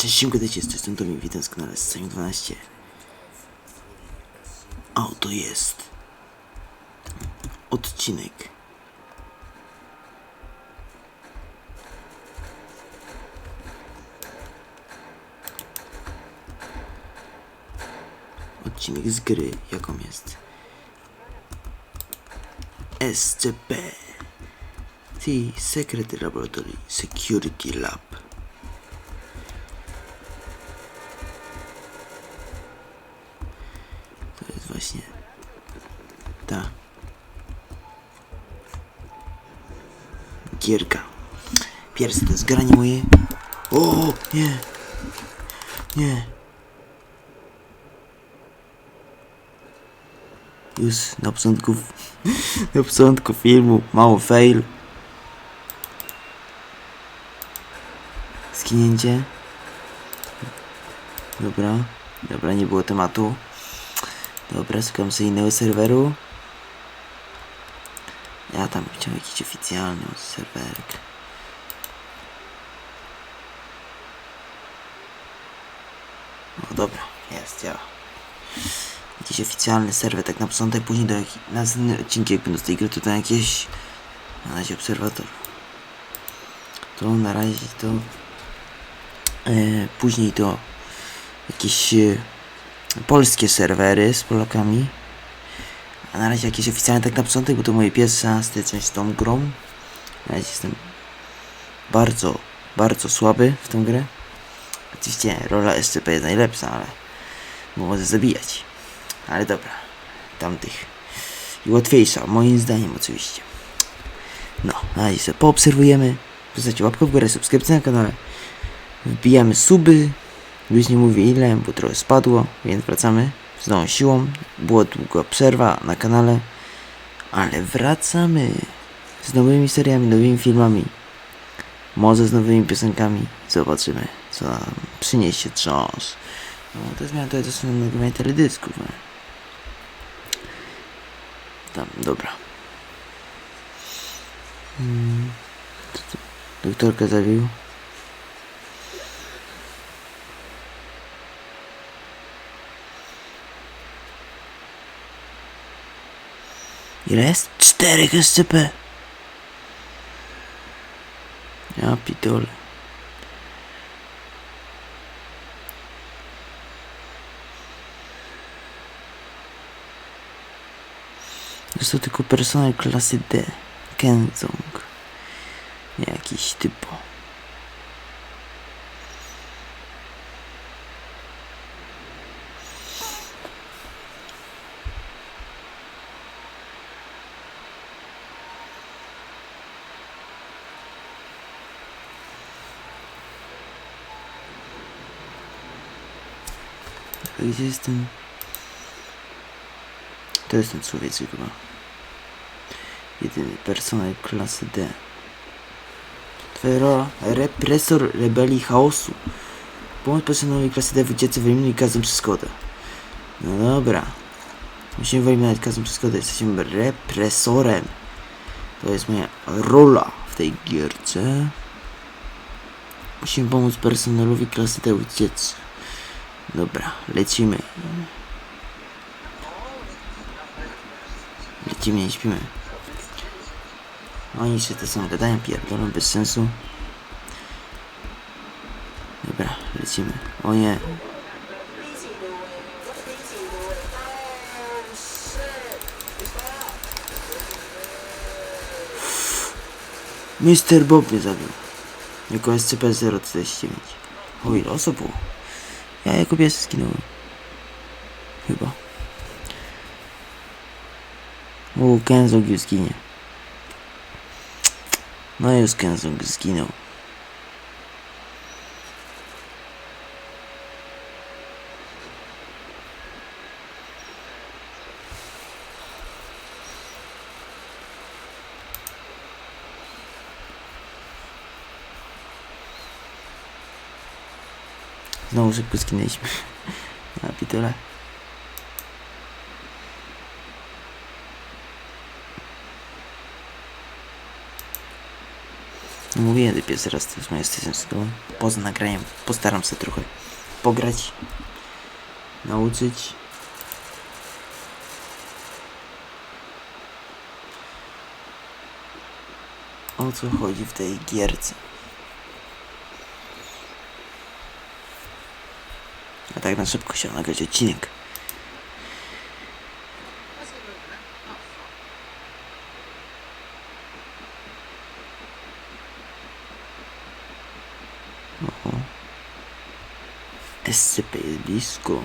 Cześć, z tej strony Tomi, witam z kanale Scenic 12 A oto jest odcinek. Odcinek z gry, jaką jest SCP The Secret Laboratory Security Lab gierka. Pierwsze to jest granie moje. O, nie. Nie. Już na początku, na początku filmu mało fail. Skinięcie. Dobra. Dobra, nie było tematu. Dobra, szukam sobie innego serweru. Ja tam chciałem jakiś oficjalny serwerek. No dobra, jest, działa. Jakiś oficjalny serwer, tak na początek, później do jakich... Następny odcinki jak będą z tej gry, to tam jakieś... Na razie obserwator. To na razie to... E, później to... Jakieś... E, polskie serwery z Polakami. A na razie jakieś oficjalne tak na początek, bo to moja pierwsza styczność z tą grą. Na razie jestem bardzo, bardzo słaby w tą grę. Oczywiście rola SCP jest najlepsza, ale może zabijać. Ale dobra, tamtych i łatwiejsza, moim zdaniem oczywiście. No, na razie sobie poobserwujemy. Zostawcie łapkę w górę, subskrypcję na kanale. Wbijamy suby. Już nie mówię ile, bo trochę spadło, więc wracamy z nową siłą. Była długa przerwa na kanale, ale wracamy z nowymi seriami, nowymi filmami. Może z nowymi piosenkami. Zobaczymy, co nam przyniesie trząs. No, to zmiana to jest na nagrywanie teledysków. No. Tam, dobra. Hmm. Co to? Ile jest? Czterech SCP. Ja pitole. Jest to tylko personel klasy D. Kenzong. Jakiś typo. Gdzie jest ten... To jest ten człowieczek chyba. Jedyny personel klasy D. Twoja rola represor rebelii chaosu. Pomóc personelowi klasy D w ucieczce wyeliminuj gazem przez kodę. No dobra. Musimy wyeliminować gazem przez kodę. Jesteśmy represorem. To jest moja rola w tej gierce. Musimy pomóc personelowi klasy D uciec. Dobra, lecimy. Lecimy, nie śpimy. Oni się te są gadają, pierdolą, bez sensu. Dobra, lecimy. O nie. Mister Bob mnie zabił. Jako SCP-049. O ile osób było? Ja pies zginąłem. Chyba. O, Kenzog już zginie. No już Kenzog zginął. Znowu szybko skinęliśmy. Na pitole. Mówiłem ty pierwszy raz mojej strony z tobą. Poza nagraniem postaram się trochę pograć, nauczyć. O co chodzi w tej gierce? Tak na szybko chciałem nagrać odcinek. Oho. SCP jest blisko.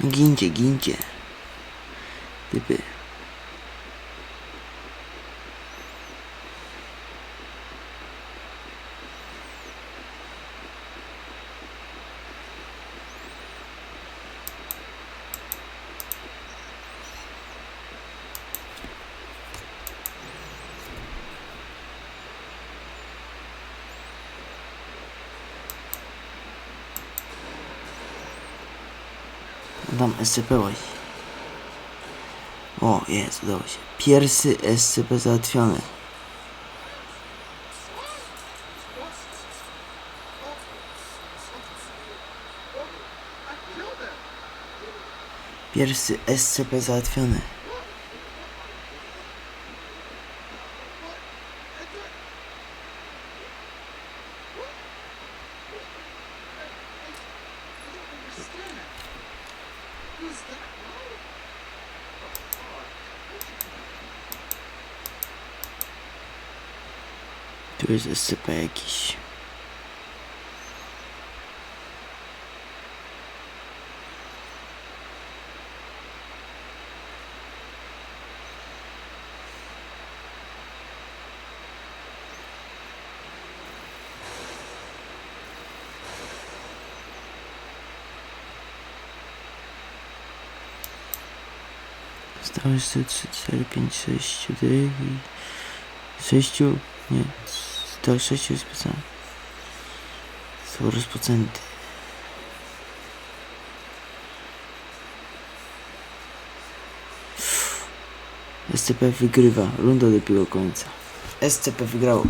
Gince gince. Değil? SCP łazi. O, jest, udało się. Pierwszy SCP załatwiony. Pierwszy SCP załatwiony. Tu jest Jeszcze 3, 4, 5, 6 tych i 6, nie, to 6 jest pisane. Są rozpoczęte. SCP wygrywa, runda dopiero końca. SCP wygrało.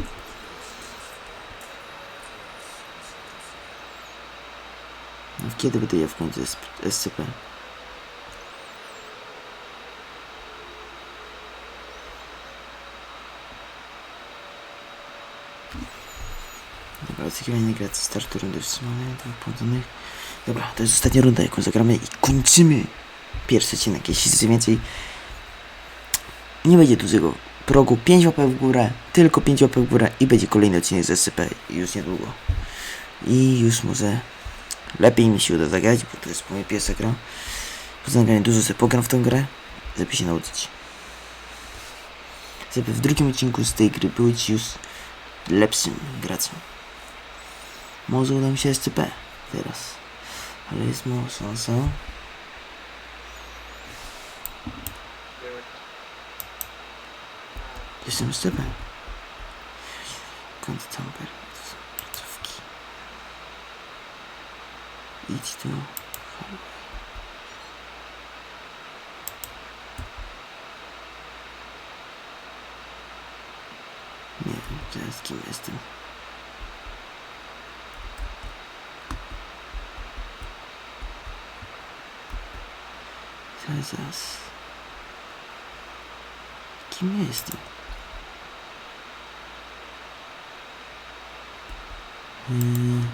No, Kiedy będę ja w końcu SCP? Dobra, oczekiwanie gracji startu rundy wstrzymane, tak połączonych. Dobra, to jest ostatnia runda, jaką zagramy i kończymy pierwszy odcinek. Jeśli chcecie więcej, nie będzie dużego progu. 5 łapek w górę, tylko 5 łapek w górę i będzie kolejny odcinek z SCP już niedługo. I już może lepiej mi się uda zagrać, bo to jest moja pierwsza gra. Poza nagraniem dużo sobie pogram w tę grę, żeby się nauczyć. Żeby w drugim odcinku z tej gry być już lepszym graczem. Może uda mi się SCP teraz. Ale jest mała szansa. Jestem SCP. Kąt tamper. Idź tu. Nie wiem teraz kim jestem. Zaraz. Kim ja jestem? Hmm.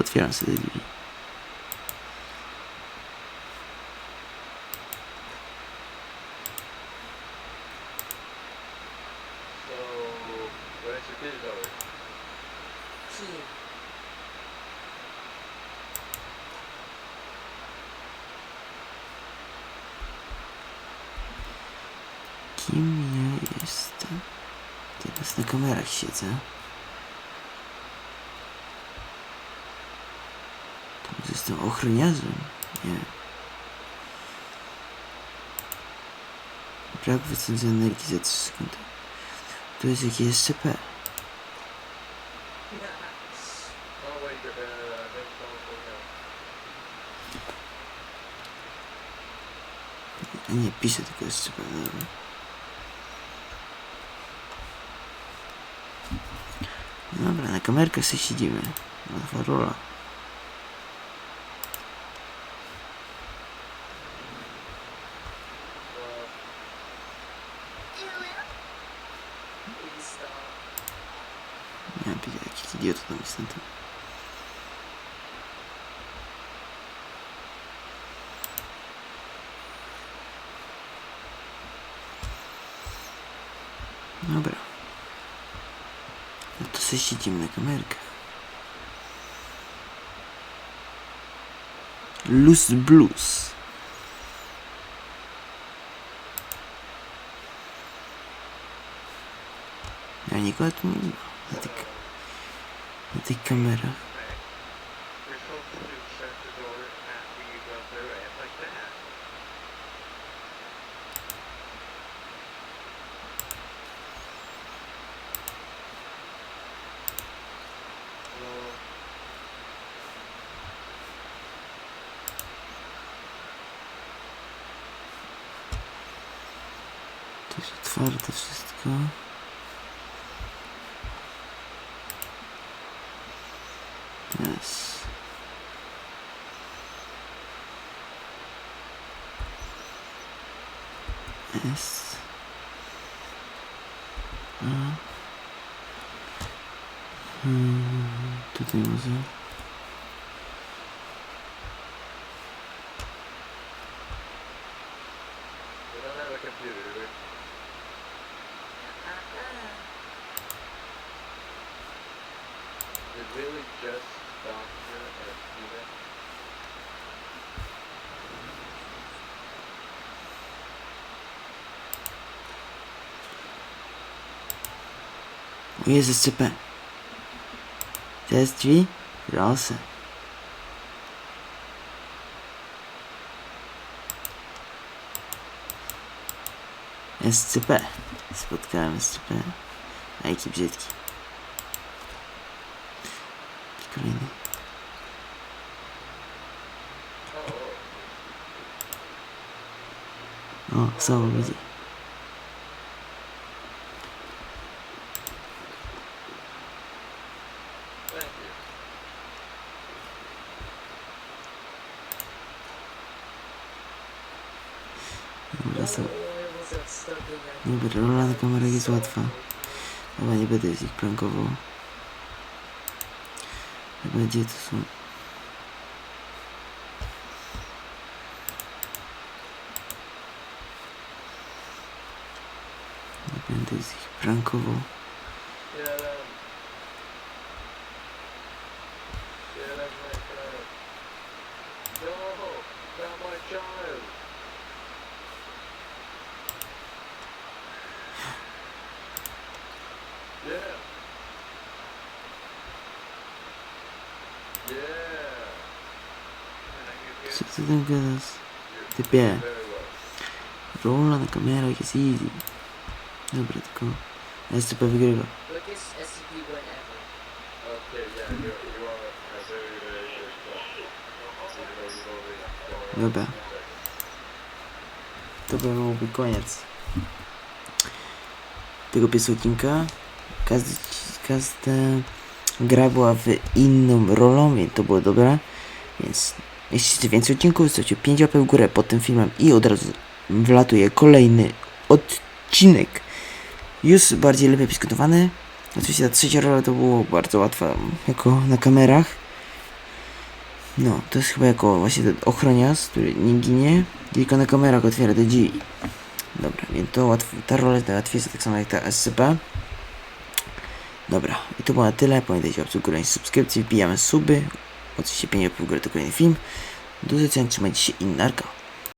Otwieram sobie drzwi. Kim? Ja jestem? Teraz na kamerach siedzę. To może jestem ochroniarzem? Nie. Brak wycofania energii za 3 sekundy. Tu jest jakieś SCP. A nie, piszę tylko SCP, dobra. Dobra, na kamerkach sobie siedzimy. Łatwa rola. Well, Please stop. Nie wiem, jakiś idiota tam jest na tym. Dobra. No to sobie siedzimy na kamerkach. Loose Blues. Ja nikogo tu nie ma. Na tych, na tych kamerach. Otwarte wszystko. Yes. S. A. Hmm, tutaj może. SCP. To jest drzwi? Proszę. SCP. Spotkałem SCP. A jaki brzydki. Kolejny. Oh, O, znowu widzi. Dobra, that? Dobra, rola na kamerach jest łatwa. Chyba nie będę ich prankował. Chyba gdzie to są? Nie będę ich prankował. Gadasz? get Typie, very well. rola na kamerach jest easy. Dobra, tylko SCP wygrywa. Dobra. To by byłby koniec tego odcinka. Każdy, każda gra była w inną rolą, więc to było dobre. Więc jeśli chcecie więcej odcinków, zostawcie 5 łapek w górę pod tym filmem i od razu wlatuje kolejny odcinek. Już bardziej lepiej przygotowany. Oczywiście ta trzecia rola to było bardzo łatwa, jako na kamerach. No, to jest chyba jako właśnie ten ochroniarz, który nie ginie, tylko na kamerach otwiera te drzwi. Dobra, więc to łatw, ta rola jest najłatwiejsza, tak samo jak ta SCP. Dobra, i to było na tyle. Pamiętajcie o obsługowaniu subskrypcji, wbijamy suby. Oczywiście 5 w górę to kolejny film. Do zobaczenia, trzymajcie się i narka.